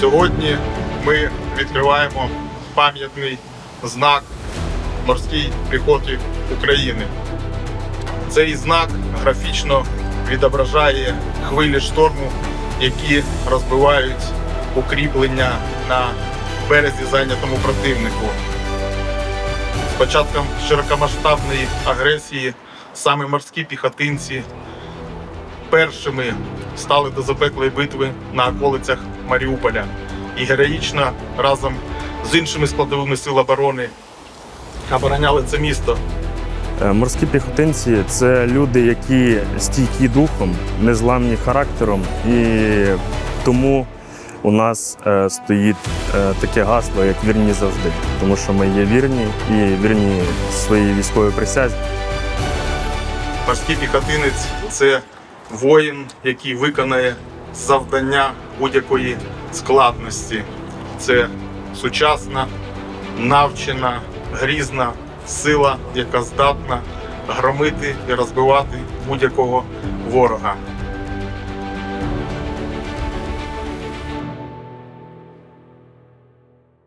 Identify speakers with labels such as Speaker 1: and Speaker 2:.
Speaker 1: Сьогодні ми відкриваємо пам'ятний знак морській піхоті України. Цей знак графічно відображає хвилі шторму, які розбивають укріплення на березі зайнятому противнику. З початком широкомасштабної агресії саме морські піхотинці першими стали до запеклої битви на околицях Маріуполя і героїчно разом з іншими складовими сил оборони обороняли це місто.
Speaker 2: Е, Морські піхотинці це люди, які стійкі духом, незламні характером, і тому у нас е, стоїть е, таке гасло, як вірні завжди, тому що ми є вірні і вірні своїй військовій присязі.
Speaker 1: Морський піхотинець це воїн, який виконає завдання будь-якої складності. Це сучасна, навчена, грізна сила, яка здатна громити і розбивати будь-якого ворога.